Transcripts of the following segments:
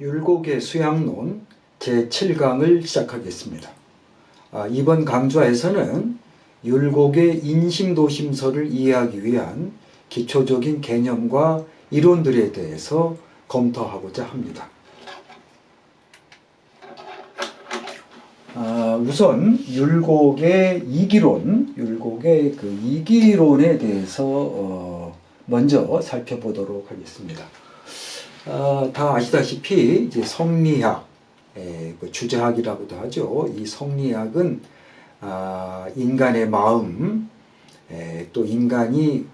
율곡의 수양론 제7강을 시작하겠습니다. 아, 이번 강좌에서는 율곡의 인심도심서를 이해하기 위한 기초적인 개념과 이론들에 대해서 검토하고자 합니다. 아, 우선 율곡의 이기론, 율곡의 그 이기론에 대해서 어, 먼저 살펴보도록 하겠습니다. 아, 다 아시다시피 이제 성리학, 에, 그 주제학이라고도 하죠. 이 성리학은 아, 인간의 마음, 에, 또 인간이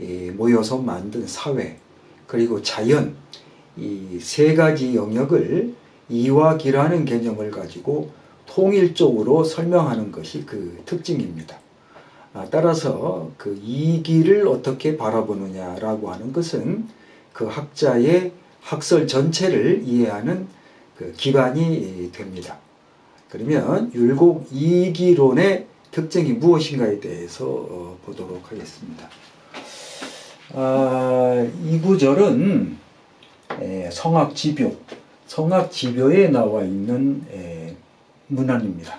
에, 모여서 만든 사회, 그리고 자연 이 세 가지 영역을 이와기라는 개념을 가지고 통일적으로 설명하는 것이 그 특징입니다. 아, 따라서 그 이기를 어떻게 바라보느냐라고 하는 것은 그 학자의 학설 전체를 이해하는 그 기반이 됩니다. 그러면 율곡 이기론의 특징이 무엇인가에 대해서 어, 보도록 하겠습니다. 아, 이 구절은 에, 성악지묘, 성악지묘에 나와 있는 에, 문안입니다.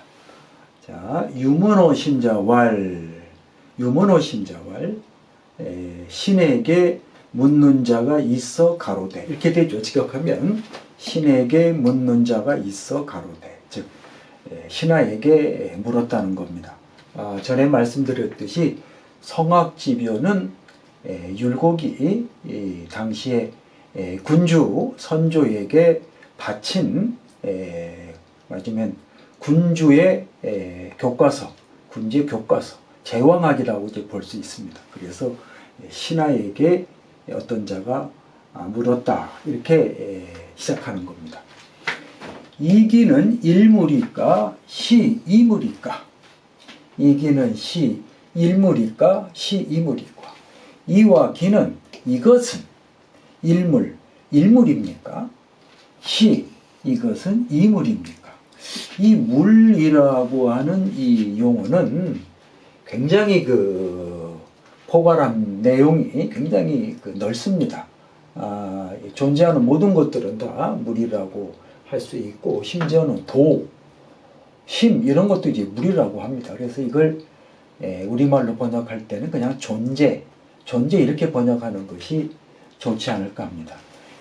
자, 유머노 신자왈, 유머노 신자왈, 에, 신에게 묻는 자가 있어 가로되 이렇게 되죠. 직역하면 신에게 묻는 자가 있어 가로되 즉 에, 신하에게 물었다는 겁니다. 아, 전에 말씀드렸듯이 성악지묘는 에, 율곡이 이 당시에 에, 군주 선조에게 바친 에, 맞으면 군주의 에, 교과서, 군주의 교과서, 제왕학이라고 이제 볼 수 있습니다. 그래서 신하에게 어떤 자가 아, 물었다 이렇게 에, 시작하는 겁니다. 이기는 일물일까 시 이물일까? 이기는 시 일물일까 시 이물일까? 이와 기는 이것은 일물 일물입니까? 시 이것은 이물입니까? 이 물이라고 하는 이 용어는 굉장히 그 포괄한 내용이 굉장히 그 넓습니다. 아, 존재하는 모든 것들은 다 물이라고 할 수 있고 심지어는 도, 힘 이런 것도 이제 물이라고 합니다. 그래서 이걸 에, 우리말로 번역할 때는 그냥 존재, 존재 이렇게 번역하는 것이 좋지 않을까 합니다.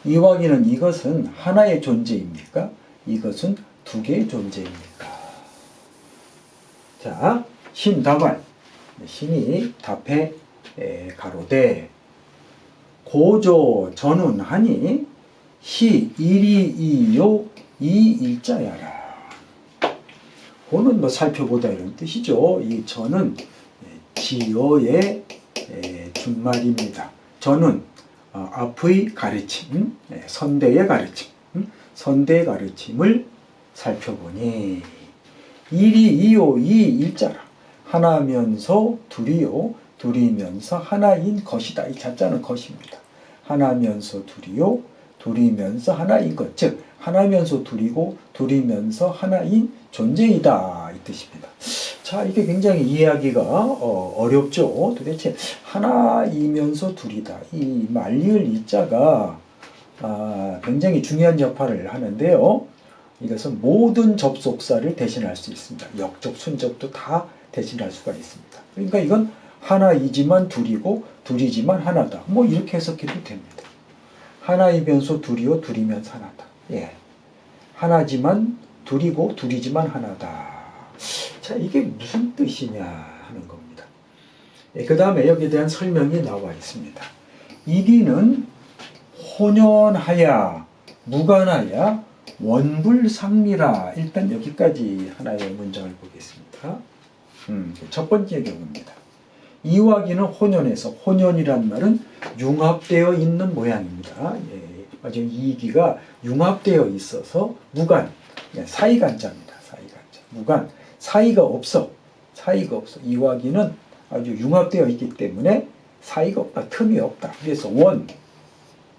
이와기는 이것은 하나의 존재입니까? 이것은 두 개의 존재입니까? 자, 신 다발. 신이 답해 에, 가로되 고조 전운하니 시 일이 이요 이 일자야라. 고는 뭐 살펴보다 이런 뜻이죠. 이 전은 지어의 에, 준말입니다. 전은 어, 앞의 가르침, 에, 선대의 가르침, 음? 선대의 가르침을 살펴보니 일이 이요 이 일자라 하나면서 둘이요 둘이면서 하나인 것이다. 이 자자는 것입니다. 하나면서 둘이요 둘이면서 하나인 것, 즉 하나면서 둘이고 둘이면서 하나인 존재이다 이 뜻입니다. 자 이게 굉장히 이해하기가 어, 렵죠 도대체 하나이면서 둘이다. 이 말리을 이 자가 아, 굉장히 중요한 역할을 하는데요. 이것은 모든 접속사를 대신할 수 있습니다. 역접, 순접도 다 대신할 수가 있습니다. 그러니까 이건 하나이지만 둘이고 둘이지만 하나다. 뭐 이렇게 해석해도 됩니다. 하나이면서 둘이요 둘이면서 하나다. 예. 하나지만 둘이고 둘이지만 하나다. 자 이게 무슨 뜻이냐 하는 겁니다. 예, 그 다음에 여기에 대한 설명이 나와 있습니다. 이기는 혼연하야 무관하야 원불상미라 일단 여기까지 하나의 문장을 보겠습니다. 음, 첫 번째 경우입니다. 이와기는 혼연에서 혼연이란 말은 융합되어 있는 모양입니다. 예, 맞아요. 이기가 융합되어 있어서 무관, 예, 사이간자입니다. 사이간자. 무관, 사이가 없어. 사이가 없어. 이와기는 아주 융합되어 있기 때문에 사이가 없다. 틈이 없다. 그래서 원,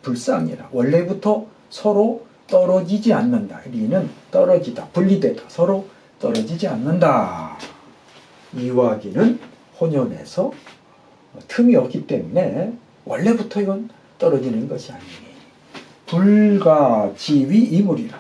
불상이라. 원래부터 서로 떨어지지 않는다. 리는 떨어지다. 분리되다. 서로 떨어지지 않는다. 이와기는 혼연에서 틈이 없기 때문에 원래부터 이건 떨어지는 것이 아니니. 불가 지위 이물이라.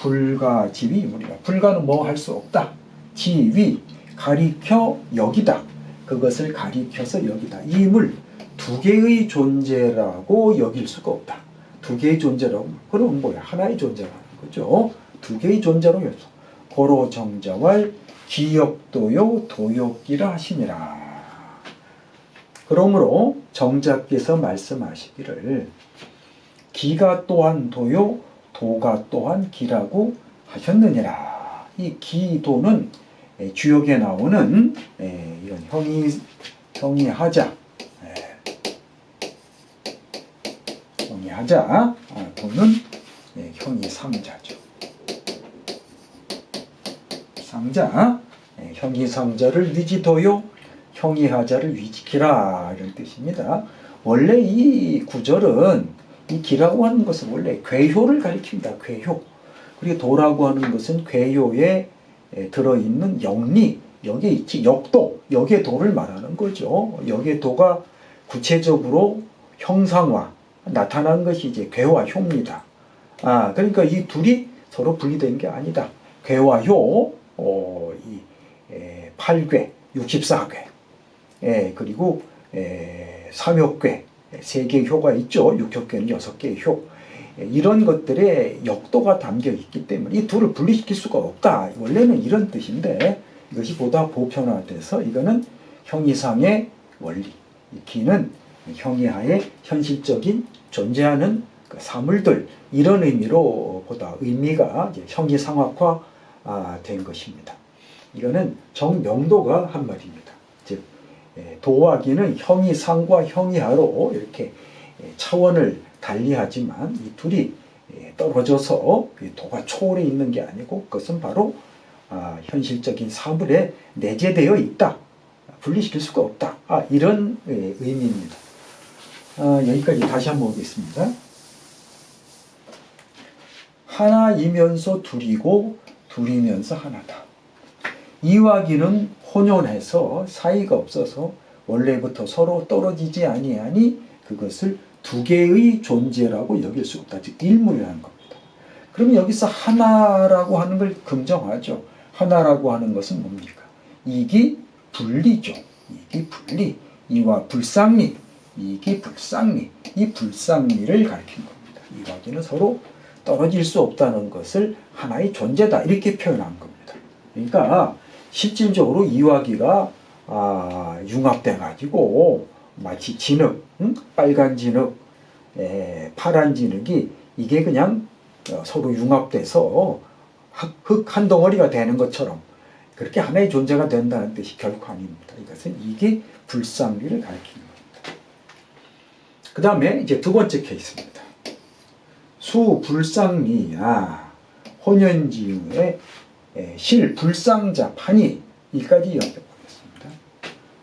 불가 지위 이물이라. 불가는 뭐 할 수 없다. 지위 가리켜 여기다. 그것을 가리켜서 여기다. 이물 두 개의 존재라고 여길 수가 없다. 두 개의 존재라고 그럼 뭐야? 하나의 존재라는 거죠. 두 개의 존재로 여기서 고로 정자왈 기역도요 도역기라 하시니라. 그러므로 정자께서 말씀하시기를 기가 또한 도요 도가 또한 기라고 하셨느니라. 이 기도는 에, 주역에 나오는 에, 이런 형이 형이 하자 에, 형이 하자 아, 도는 에, 형이 상자죠. 상자 에, 형이 상자를 위지도요 형이 하자를 위지키라 이런 뜻입니다. 원래 이 구절은 이 기라고 하는 것은 원래 괴효를 가리킵니다. 괴효. 그리고 도라고 하는 것은 괴효에 에, 들어있는 영리, 여기에 있지, 역도, 여기에 도를 말하는 거죠. 여기에 도가 구체적으로 형상화, 나타나는 것이 이제 괴와 효입니다. 아, 그러니까 이 둘이 서로 분리된 게 아니다. 괴와 효, 어, 이, 에, 8괴, 64괴, 에, 그리고 에, 삼역괴, 세 개의 효가 있죠. 육효괴는 여섯 개의 효. 에, 이런 것들에 역도가 담겨 있기 때문에 이 둘을 분리시킬 수가 없다. 원래는 이런 뜻인데 이것이 보다 보편화돼서 이거는 형이상의 원리. 이 기는 형이하의 현실적인 존재하는 그 사물들 이런 의미로 보다 의미가 형이상학화 아, 된 것입니다. 이거는 정명도가 한 말입니다. 즉 예, 도화기는 형이 상과 형이 하로 이렇게 예, 차원을 달리하지만 이 둘이 예, 떨어져서 이 도가 초월해 있는 게 아니고 그것은 바로 아, 현실적인 사물에 내재되어 있다. 분리시킬 수가 없다. 아, 이런 예, 의미입니다. 아, 여기까지 다시 한번 보겠습니다. 하나이면서 둘이고 둘이면서 하나다. 이와기는 혼연해서 사이가 없어서 원래부터 서로 떨어지지 아니하니 그것을 두 개의 존재라고 여길 수 없다. 즉 일물이라는 겁니다. 그럼 여기서 하나라고 하는 걸 긍정하죠. 하나라고 하는 것은 뭡니까? 이기 분리죠. 이기 분리. 이와 불상리. 이기 불상리. 이 불상리를 가리킨 겁니다. 이와기는 서로 떨어질 수 없다는 것을 하나의 존재다. 이렇게 표현한 겁니다. 그러니까 실질적으로 이와기가 아, 융합돼 가지고 마치 진흙, 응? 빨간 진흙, 에, 파란 진흙이 이게 그냥 어, 서로 융합돼서 흙 한 덩어리가 되는 것처럼 그렇게 하나의 존재가 된다는 뜻이 결코 아닙니다. 이것은 이게 불상리를 가리키는 겁니다. 그 다음에 이제 두 번째 케이스입니다. 수 불상리야 혼연지음의 에, 실 불상자 판이 이까지 연결하겠습니다.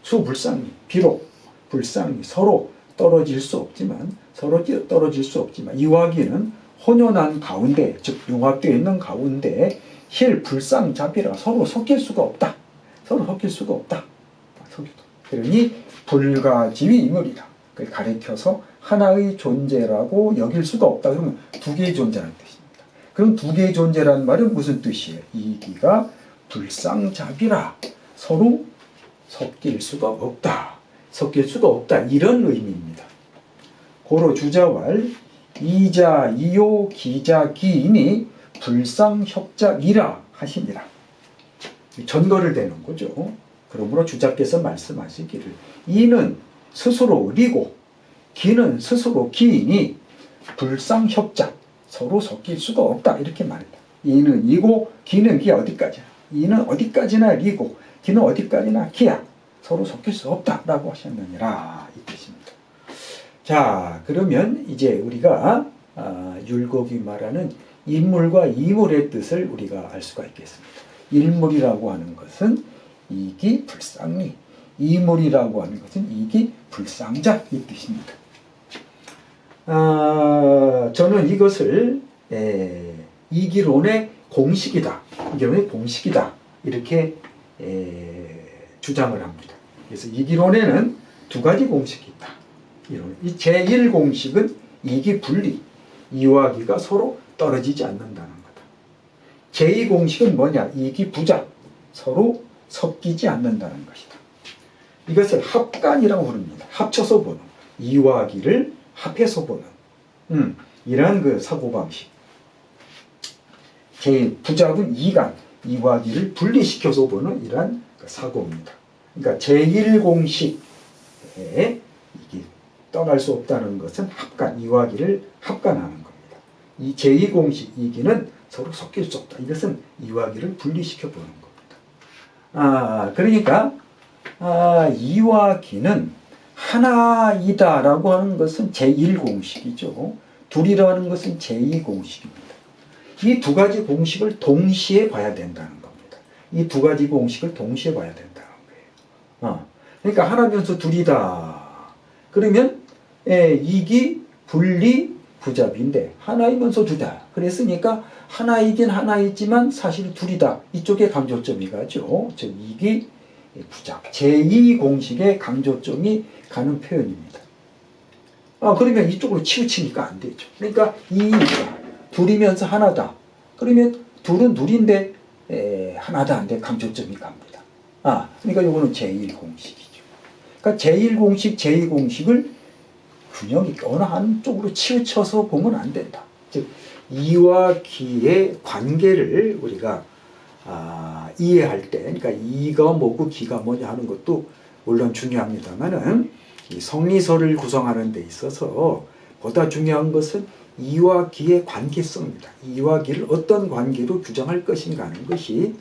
수 불상리 비록 불상리 서로 떨어질 수 없지만 서로 찌- 떨어질 수 없지만 이와기는 혼연한 가운데 즉 융합되어 있는 가운데 힐 불상잡이라 서로 섞일 수가 없다. 서로 섞일 수가 없다. 그러니 불가지위 이물이다. 그걸 가리켜서 하나의 존재라고 여길 수가 없다. 그러면 두 개의 존재라는 뜻입니다. 그럼 두 개의 존재라는 말은 무슨 뜻이에요? 이기가 불상잡이라 서로 섞일 수가 없다. 섞일 수가 없다. 이런 의미입니다. 고로 주자왈 이자 이요 기자 기인이 불상협작이라 하시니라. 전거를 대는 거죠. 그러므로 주자께서 말씀하시기를 이는 스스로 리고 기는 스스로 기인이 불상협작 서로 섞일 수가 없다 이렇게 말합니다. 이는 이고 기는 기 어디까지나 이는 어디까지나 리고 기는 어디까지나 기야 서로 섞일 수 없다라고 하셨느니라 이 뜻입니다. 자 그러면 이제 우리가 아, 율곡이 말하는 인물과 이물의 뜻을 우리가 알 수가 있겠습니다. 일물이라고 하는 것은 이기 불상리, 이물이라고 하는 것은 이기 불상자 이 뜻입니다. 아, 저는 이것을 에, 이기론의 공식이다, 이기론의 공식이다 이렇게 에, 주장을 합니다. 그래서 이기론에는 두 가지 공식이 있다. 이론. 이 제1 공식은 이기 분리, 이와 기가 서로 떨어지지 않는다는 거다. 제2 공식은 뭐냐? 이기 부자 서로 섞이지 않는다는 것이다. 이것을 합간이라고 부릅니다. 합쳐서 보는 이와 기를 합해서 보는 음, 이러한 그 사고방식. 제 부작은 이간 이와 기를 분리시켜서 보는 이러한 그 사고입니다. 그러니까 제1공식에 이게 떠날 수 없다는 것은 합간 이와 기를 합간하는 겁니다. 이 제2공식 이기는 서로 섞일 수 없다. 이것은 이와 기를 분리시켜 보는 겁니다. 아, 그러니까 아, 이와 기는 하나이다라고 하는 것은 제1공식이죠. 둘이라는 것은 제2공식입니다. 이 두 가지 공식을 동시에 봐야 된다는 겁니다. 이 두 가지 공식을 동시에 봐야 된다는 거예요. 어, 그러니까 하나면서 둘이다. 그러면 예, 이기 분리 부잡인데 하나이면서 두다. 그랬으니까 하나이긴 하나이지만 사실 둘이다. 이쪽에 강조점이 가죠. 즉 이기 부작. 제2공식의 강조점이 가는 표현입니다. 아, 그러면 이쪽으로 치우치니까 안 되죠. 그러니까 이 둘이면서 하나다. 그러면 둘은 둘인데 에, 하나다 한데 강조점이 갑니다. 아, 그러니까 이거는 제1공식이죠. 그러니까 제1공식, 제2공식을 균형이 어느 한쪽으로 치우쳐서 보면 안 된다. 즉 이와 기의 관계를 우리가 아, 이해할 때, 그러니까 이가 뭐고 기가 뭐냐 하는 것도 물론 중요합니다만은 이 성리설을 구성하는 데 있어서 보다 중요한 것은 이와 기의 관계성입니다. 이와 기를 어떤 관계로 규정할 것인가 하는 것이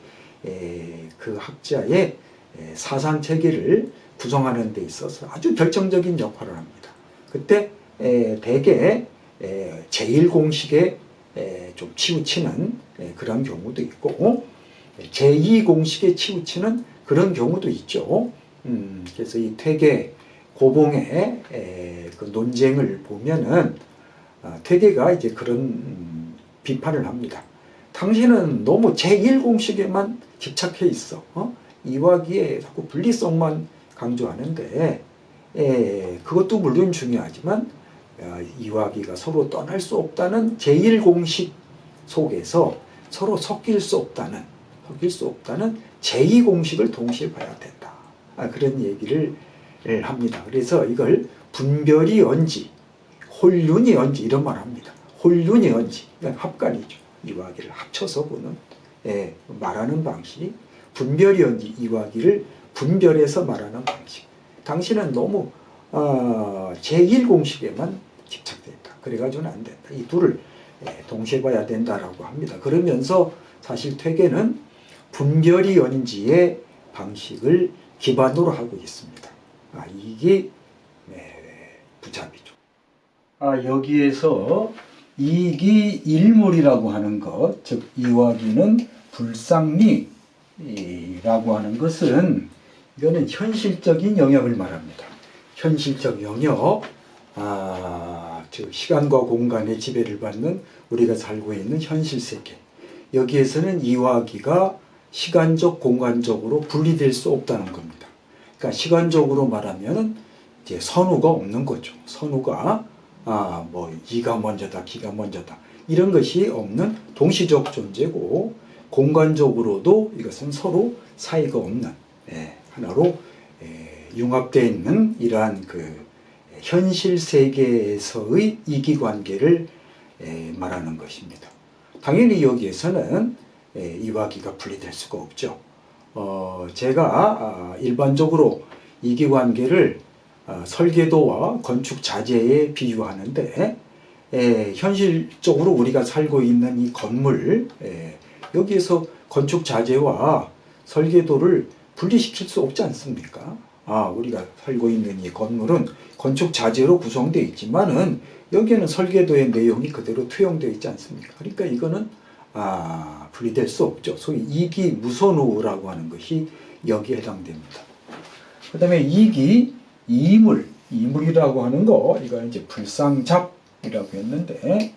에, 그 학자의 에, 사상 체계를 구성하는 데 있어서 아주 결정적인 역할을 합니다. 그때 에, 대개 에, 제1공식에 에, 좀 치우치는 에, 그런 경우도 있고 제2공식에 치우치는 그런 경우도 있죠. 음, 그래서 이 퇴계 고봉의 에, 그 논쟁을 보면은 아, 퇴계가 이제 그런 음, 비판을 합니다. 당신은 너무 제1공식에만 집착해 있어. 어? 이와기의 자꾸 분리성만 강조하는데 에, 그것도 물론 중요하지만 어, 이와기가 서로 떠날 수 없다는 제1공식 속에서 서로 섞일 수 없다는 섞일 수 없다는 제2공식을 동시에 봐야 된다. 아, 그런 얘기를 합니다. 그래서 이걸 분별이 언지, 홀륜이 언지 이런 말 합니다. 홀륜이 언지, 이건 합간이죠. 이와기를 합쳐서 보는 예, 말하는 방식, 분별이 언지 이와기를 분별해서 말하는 방식. 당신은 너무 어, 제1공식에만 집착되어 있다. 그래가지고는 안 된다. 이 둘을 예, 동시에 봐야 된다라고 합니다. 그러면서 사실 퇴계는 분별이 언지의 방식을 기반으로 하고 있습니다. 아, 이게 네, 부잡이죠. 아, 여기에서 이기 일물이라고 하는 것, 즉 이와기는 불상리라고 하는 것은 이거는 현실적인 영역을 말합니다. 현실적 영역, 아, 즉 시간과 공간의 지배를 받는 우리가 살고 있는 현실 세계. 여기에서는 이와기가 시간적, 공간적으로 분리될 수 없다는 겁니다. 그러니까 시간적으로 말하면 이제 선우가 없는 거죠. 선우가 아, 뭐 이가 먼저다, 기가 먼저다 이런 것이 없는 동시적 존재고 공간적으로도 이것은 서로 사이가 없는 예, 하나로 예, 융합되어 있는 이러한 그 현실 세계에서의 이기관계를 예, 말하는 것입니다. 당연히 여기에서는 예, 이와기가 분리될 수가 없죠. 어, 제가 아, 일반적으로 이기관계를 어, 설계도와 건축 자재에 비유하는데 에, 현실적으로 우리가 살고 있는 이 건물 에, 여기에서 건축 자재와 설계도를 분리시킬 수 없지 않습니까? 아, 우리가 살고 있는 이 건물은 건축 자재로 구성되어 있지만은 여기에는 설계도의 내용이 그대로 투영되어 있지 않습니까? 그러니까 이거는 아, 분리될 수 없죠. 소위 이기 무선우라고 하는 것이 여기에 해당됩니다. 그 다음에 이기 이물, 이물이라고 하는 거, 이거는 이제 불상잡이라고 했는데,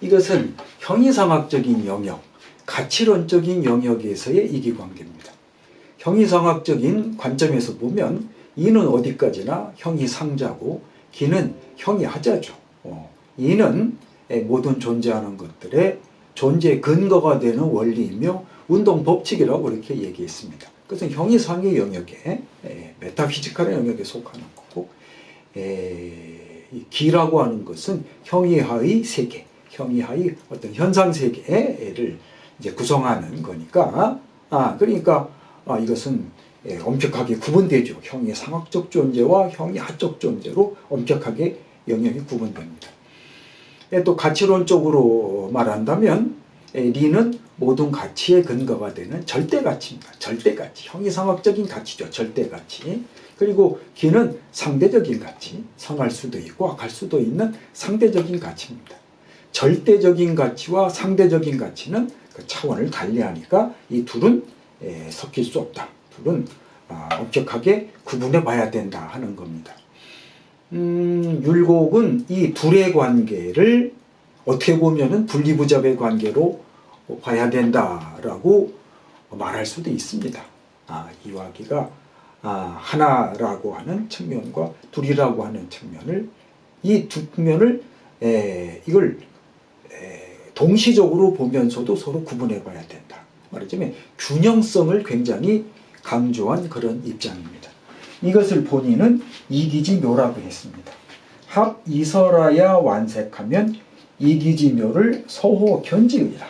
이것은 형이상학적인 영역, 가치론적인 영역에서의 이기관계입니다. 형이상학적인 관점에서 보면, 이는 어디까지나 형이상자고, 기는 형이하자죠. 어, 이는 에, 모든 존재하는 것들의 존재 근거가 되는 원리이며 운동 법칙이라고 이렇게 얘기했습니다. 그것은 형이상의 영역에 에, 메타피지컬의 영역에 속하는 거고 에, 이 기라고 하는 것은 형이하의 세계, 형이하의 어떤 현상 세계를 이제 구성하는 거니까 아 그러니까 아, 이것은 예, 엄격하게 구분되죠. 형의 상학적 존재와 형의 하적 존재로 엄격하게 영역이 구분됩니다. 예, 또 가치론적으로 말한다면 예, 리는 모든 가치의 근거가 되는 절대 가치입니다. 절대 가치. 형이상학적인 가치죠. 절대 가치. 그리고 기는 상대적인 가치. 성할 수도 있고 악할 수도 있는 상대적인 가치입니다. 절대적인 가치와 상대적인 가치는 그 차원을 달리하니까 이 둘은 에, 섞일 수 없다. 둘은 아, 엄격하게 구분해 봐야 된다 하는 겁니다. 음, 율곡은 이 둘의 관계를 어떻게 보면은 분리부잡의 관계로 봐야 된다라고 말할 수도 있습니다. 아, 이와기가 아, 하나라고 하는 측면과 둘이라고 하는 측면을 이두 면을 에, 이걸 에, 동시적으로 보면서도 서로 구분해 봐야 된다. 말하자면 균형성을 굉장히 강조한 그런 입장입니다. 이것을 본인은 이기지묘라고 했습니다. 합 이설하야 완색하면 이기지묘를 서호 견지의라.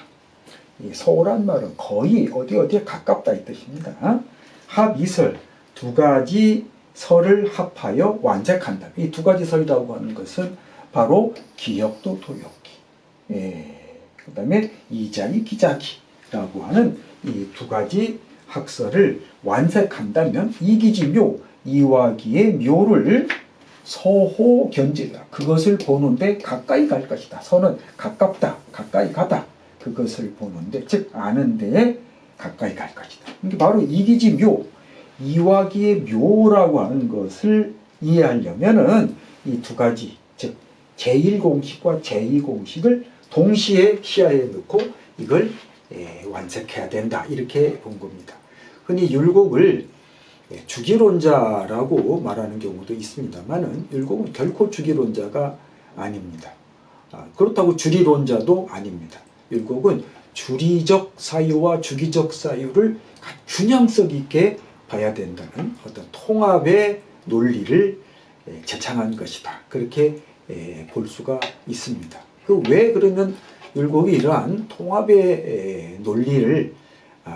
이 서호란 말은 거의 어디 어디에 가깝다 이 뜻입니다. 합 이설 두 가지 설을 합하여 완색한다. 이 두 가지 설이라고 하는 것은 바로 기역도 도역기. 예. 그 다음에 이자기 기자기라고 하는 이 두 가지 학설을 완색한다면 이기지묘 이화기의 묘를 서호 견지라 그것을 보는데 가까이 갈 것이다. 서는 가깝다, 가까이 가다. 그것을 보는데 즉 아는데 가까이 갈 것이다. 이게 바로 이기지 묘 이화기의 묘라고 하는 것을 이해하려면은 이 두 가지 즉 제1공식과 제2공식을 동시에 시야에 넣고 이걸 예, 완색해야 된다 이렇게 본 겁니다. 흔히 율곡을 예, 주기론자라고 말하는 경우도 있습니다만은 율곡은 결코 주기론자가 아닙니다. 아, 그렇다고 주리론자도 아닙니다. 율곡은 주리적 사유와 주기적 사유를 균형성 있게 봐야 된다는 어떤 통합의 논리를 예, 제창한 것이다. 그렇게 예, 볼 수가 있습니다. 그 왜 그러면 율곡이 이러한 통합의 에, 논리를 아,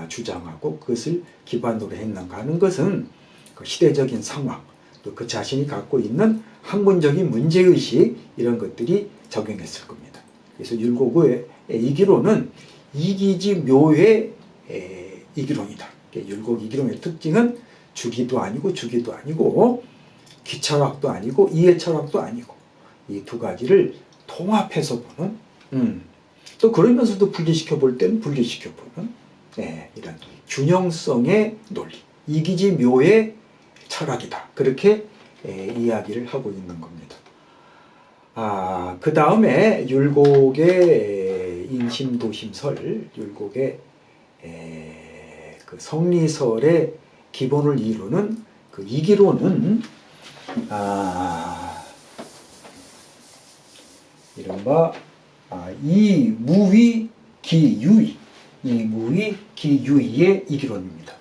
주장하고 그것을 기반으로 했는가 하는 것은 그 시대적인 상황 또 그 자신이 갖고 있는 학문적인 문제의식 이런 것들이 적용했을 겁니다. 그래서 율곡의 이기론은 이기지 묘의 에, 이기론이다. 율곡 이기론의 특징은 주기도 아니고 주기도 아니고 기철학도 아니고 이해철학도 아니고 이 두 가지를 통합해서 보는 음, 또 그러면서도 분리시켜 볼 때는 분리시켜 보는 네, 이런 균형성의 논리. 이기지 묘의 철학이다. 그렇게 에, 이야기를 하고 있는 겁니다. 아, 그 다음에 율곡의 인심도심설, 율곡의 에, 그 성리설의 기본을 이루는 그 이기로는 아, 이른바 아, 이 무위 기유이 이 무위 기유이의 이기론입니다.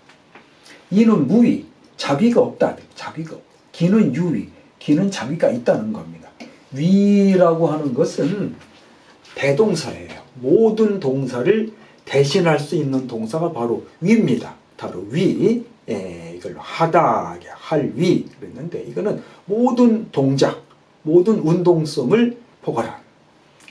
이는 무위 자비가 없다. 자비가 없다. 기는 유위 기는 자비가 있다는 겁니다. 위라고 하는 것은 대동사예요. 모든 동사를 대신할 수 있는 동사가 바로 위입니다. 바로 위. 예, 이걸로 하다, 할 위. 그랬는데 이거는 모든 동작, 모든 운동성을 포괄한.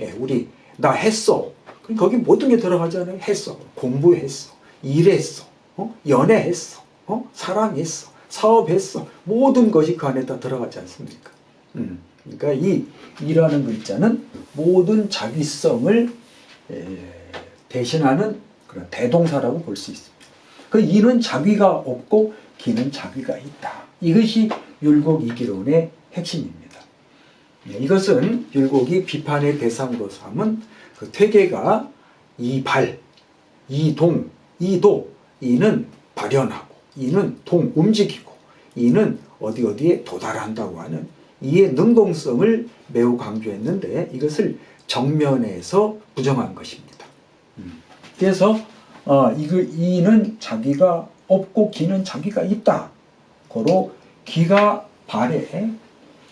예, 우리 나 했어. 그럼 거기 모든 게 들어가잖아요. 했어. 공부했어. 일했어. 어? 연애했어. 어? 사랑했어. 사업했어. 모든 것이 그 안에 다 들어가지 않습니까? 음. 그러니까 이 이라는 글자는 모든 자기성을 에, 대신하는 그런 대동사라고 볼 수 있습니다. 그 이는 자비가 없고 기는 자비가 있다. 이것이 율곡 이기론의 핵심입니다. 네, 이것은 율곡이 비판의 대상으로 삼은 그 퇴계가 이발, 이동, 이도, 이는 발현하고, 이는 동, 움직이고, 이는 어디 어디에 도달한다고 하는 이의 능동성을 매우 강조했는데 이것을 정면에서 부정한 것입니다. 음. 그래서 어, 이거 이는 자기가 없고 기는 자기가 있다. 고로 기가 발에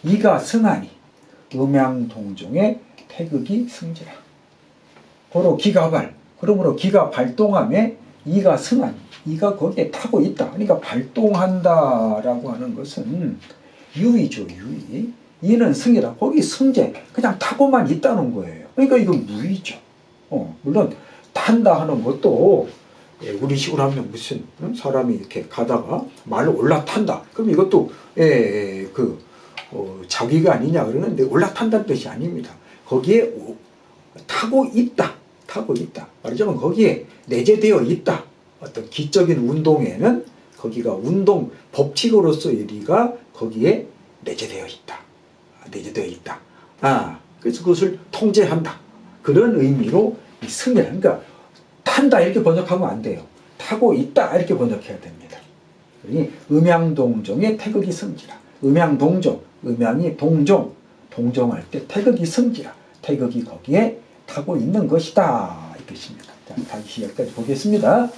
이가 승하니 음양동종의 태극이 승지라. 고로 기가 발. 그러므로 기가 발동함에 이가 승하니 이가 거기에 타고 있다. 그러니까 발동한다라고 하는 것은 유의죠, 유의. 이는 승이라. 거기 승제. 그냥 타고만 있다는 거예요. 그러니까 이건 무의죠. 어, 물론 탄다 하는 것도 예, 우리 식으로 하면 무슨 응? 사람이 이렇게 가다가 말로 올라탄다. 그럼 이것도 예, 예, 그 어, 자기가 아니냐 그러는데 올라탄다는 뜻이 아닙니다. 거기에 오- 타고 있다. 타고 있다. 말하자면 거기에 내재되어 있다. 어떤 기적인 운동에는 거기가 운동 법칙으로서의 리가 거기에 내재되어 있다. 아, 내재되어 있다. 아, 그래서 그것을 통제한다. 그런 의미로 이 승이라. 그러니까 탄다 이렇게 번역하면 안 돼요. 타고 있다 이렇게 번역해야 됩니다. 그러니 음양동종의 태극이 승지라. 음양동종, 음양이 동종, 동종할 때 태극이 승지라. 태극이 거기에 타고 있는 것이다. 이 뜻입니다. 자, 다시 여기까지 보겠습니다.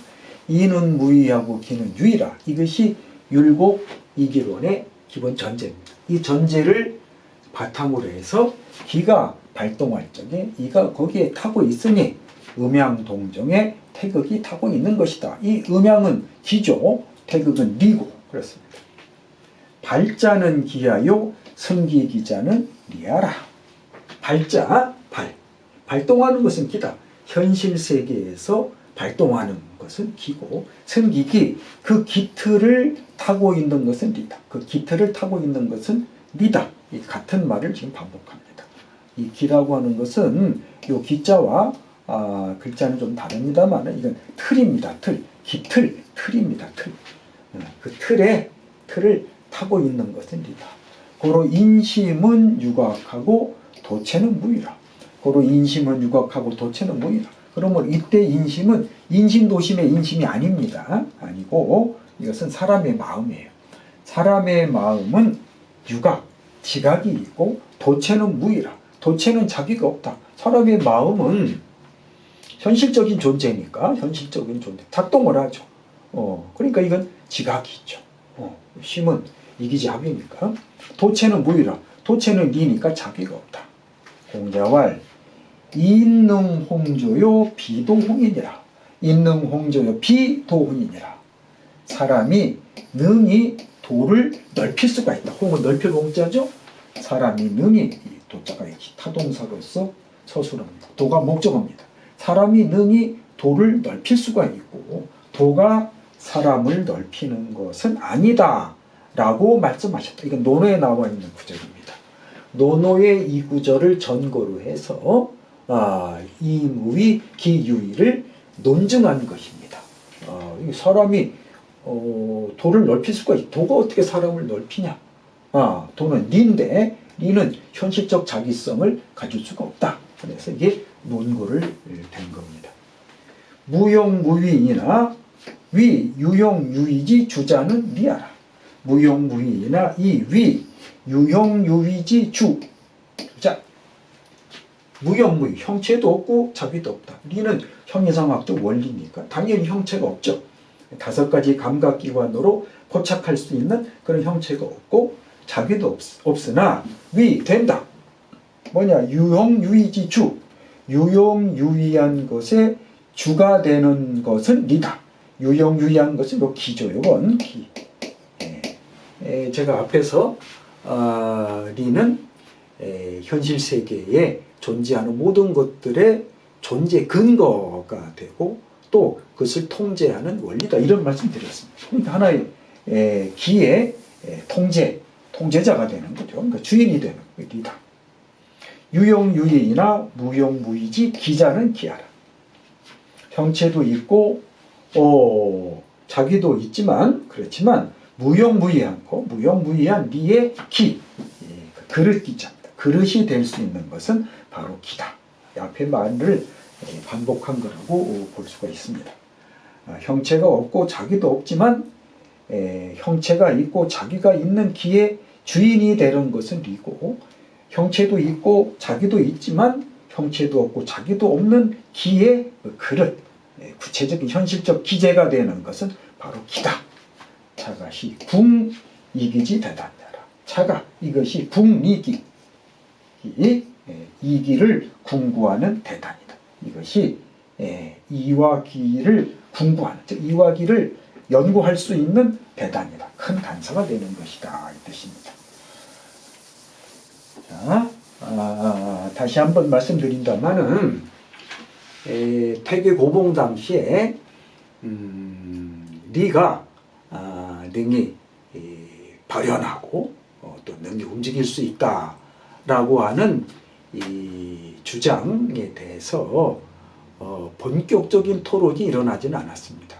이는 무의하고 기는 유의라. 이것이 율곡 이기론의 기본 전제입니다. 이 전제를 바탕으로 해서 기가 발동할 적에 이가 거기에 타고 있으니 음양동정의 태극이 타고 있는 것이다. 이 음양은 기죠. 태극은 리고 그렇습니다. 발자는 기하요 승기기자는 리아라. 발자 발 발동하는 것은 기다. 현실 세계에서 발동하는 것은 기고 승기기 그 기틀을 타고 있는 것은 리다. 그 기틀을 타고 있는 것은 리다. 이 같은 말을 지금 반복합니다. 이 기라고 하는 것은 요 기자와 아, 글자는 좀 다릅니다만 이건 틀입니다. 틀. 기틀, 틀입니다. 틀. 어, 그 틀에 틀을 타고 있는 것은 리다. 고로 인심은 유각하고 도체는 무이라. 고로 인심은 유각하고 도체는 무이라. 그러면 이때 인심은 인심도심의 인심이 아닙니다. 아니고 이것은 사람의 마음이에요. 사람의 마음은 유각, 지각이 있고 도체는 무이라. 도체는 자기가 없다. 사람의 마음은 현실적인 존재니까 현실적인 존재 작동을 하죠. 어, 그러니까 이건 지각이 있죠. 어, 심은 이기지합이니까 도체는 무이라. 도체는 니니까 자기가 없다. 공자왈 인능 홍조요 비도홍이니라. 인능 홍조요 비도홍이니라. 사람이 능히 도를 넓힐 수가 있다. 홍은 넓힐 홍자죠. 사람이 능히 이 도자가 타동사로서 서술합니다. 도가 목적어입니다. 사람이 능히 도를 넓힐 수가 있고 도가 사람을 넓히는 것은 아니다. 라고 말씀하셨다. 이건 논어에 나와 있는 구절입니다. 논어의 이 구절을 전거로 해서 아, 이무의 기유의를 논증한 것입니다. 아, 이 사람이 어, 도를 넓힐 수가 있. 도가 어떻게 사람을 넓히냐? 아, 도는 리인데 리는 현실적 자기성을 가질 수가 없다. 그래서 이게 논거를 된 겁니다. 무용무위이나 위 유용유위지 주자는 리아라. 무용무위이나 이 위 유용유위지 주 자, 무용무위 형체도 없고 자비도 없다. 리는 형이상학적 원리니까 당연히 형체가 없죠. 다섯 가지 감각기관으로 포착할 수 있는 그런 형체가 없고 자비도 없, 없으나 위 된다. 뭐냐 유용유위지 주 유용유위한 것에 주가 되는 것은 리다. 유용유위한 것은 요 기죠. 요건 기. 예. 에, 제가 앞에서 아, 리는 에, 현실 세계에 존재하는 모든 것들의 존재 근거가 되고 또 그것을 통제하는 원리다 이런 말씀 드렸습니다. 그러니까 하나의 에, 기의 에, 통제 통제자가 되는 거죠. 그러니까 주인이 되는 리다. 유용유의이나 무용무의지 기자는 기하라. 형체도 있고 어, 자기도 있지만 그렇지만 무용무의한 거 무용무의한 리의 기 예, 그 그릇 기자입니다. 그릇이 될 수 있는 것은 바로 기다. 이 앞에 말을 예, 반복한 거라고 볼 수가 있습니다. 아, 형체가 없고 자기도 없지만 에, 형체가 있고 자기가 있는 기의 주인이 되는 것은 리고 형체도 있고 자기도 있지만 형체도 없고 자기도 없는 그 그릇 예, 구체적인 현실적 기재가 되는 것은 바로 기다. 차가시 궁 이기지 대단하라. 차가 이것이 궁이기 이 예, 이기를 궁구하는 대단이다. 이것이 예, 이와 기를 궁구하는 즉 이와 기를 연구할 수 있는 대단이다. 큰 단서가 되는 것이다 이 뜻입니다. 자, 아, 다시 한번 말씀드린다마는 에, 퇴계 고봉 당시에 음, 리가 아, 능히 이, 발현하고 어, 또 능히 움직일 수 있다 라고 하는 이 주장에 대해서 어, 본격적인 토론이 일어나지는 않았습니다.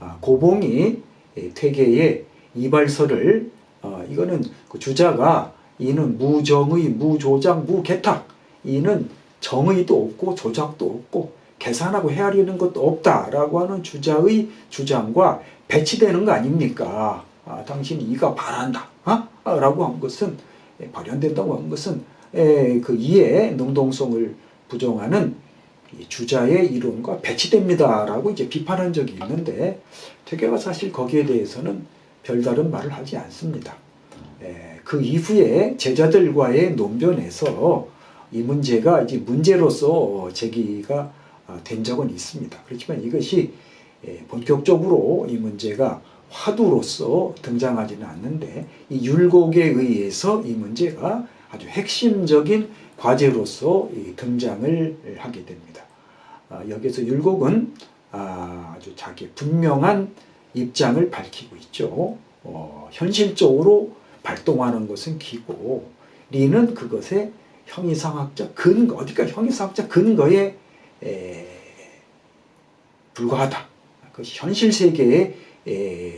아, 고봉이 이 퇴계의 이발서를 어, 이거는 그 주자가 이는 무정의, 무조작, 무개탁 이는 정의도 없고 조작도 없고 계산하고 헤아리는 것도 없다라고 하는 주자의 주장과 배치되는 거 아닙니까? 아, 당신이 이가 바란다, 아? 아, 라고 한 것은 예, 발현된다고 한 것은 에, 그 이의 능동성을 부정하는 이 주자의 이론과 배치됩니다라고 이제 비판한 적이 있는데 퇴계가 사실 거기에 대해서는 별다른 말을 하지 않습니다. 에, 그 이후에 제자들과의 논변에서 이 문제가 이제 문제로서 제기가 아, 된 적은 있습니다. 그렇지만 이것이 예, 본격적으로 이 문제가 화두로서 등장하지는 않는데 이 율곡에 의해서 이 문제가 아주 핵심적인 과제로서 이 등장을 하게 됩니다. 아, 여기서 율곡은 아, 아주 자기 분명한 입장을 밝히고 있죠. 어, 현실적으로 발동하는 것은 기고 리는 그것의 형이상학적 근거 어디까지 형이상학적 근거에 에, 불과하다. 그 현실 세계에 에,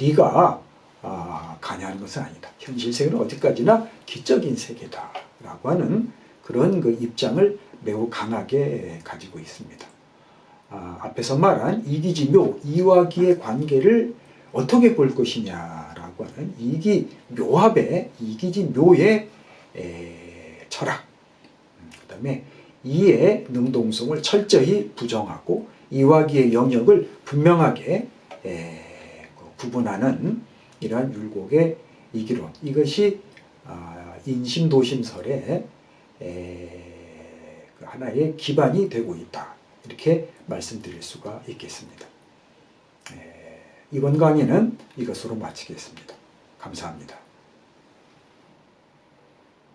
리가 아, 관여하는 것은 아니다. 현실 세계는 어디까지나 기적인 세계다 라고 하는 그런 그 입장을 매우 강하게 가지고 있습니다. 아, 앞에서 말한 이기지묘 이와 기의 관계를 어떻게 볼 것이냐라고 하는 이기 묘합의 이기지 묘의 에, 철학 음, 그다음에 이의 능동성을 철저히 부정하고 이와 기의 영역을 분명하게 에, 그 구분하는 이러한 율곡의 이기론 이것이 아, 인심도심설의 에, 그 하나의 기반이 되고 있다 이렇게 말씀드릴 수가 있겠습니다. 에, 이번 강의는 이것으로 마치겠습니다. 감사합니다.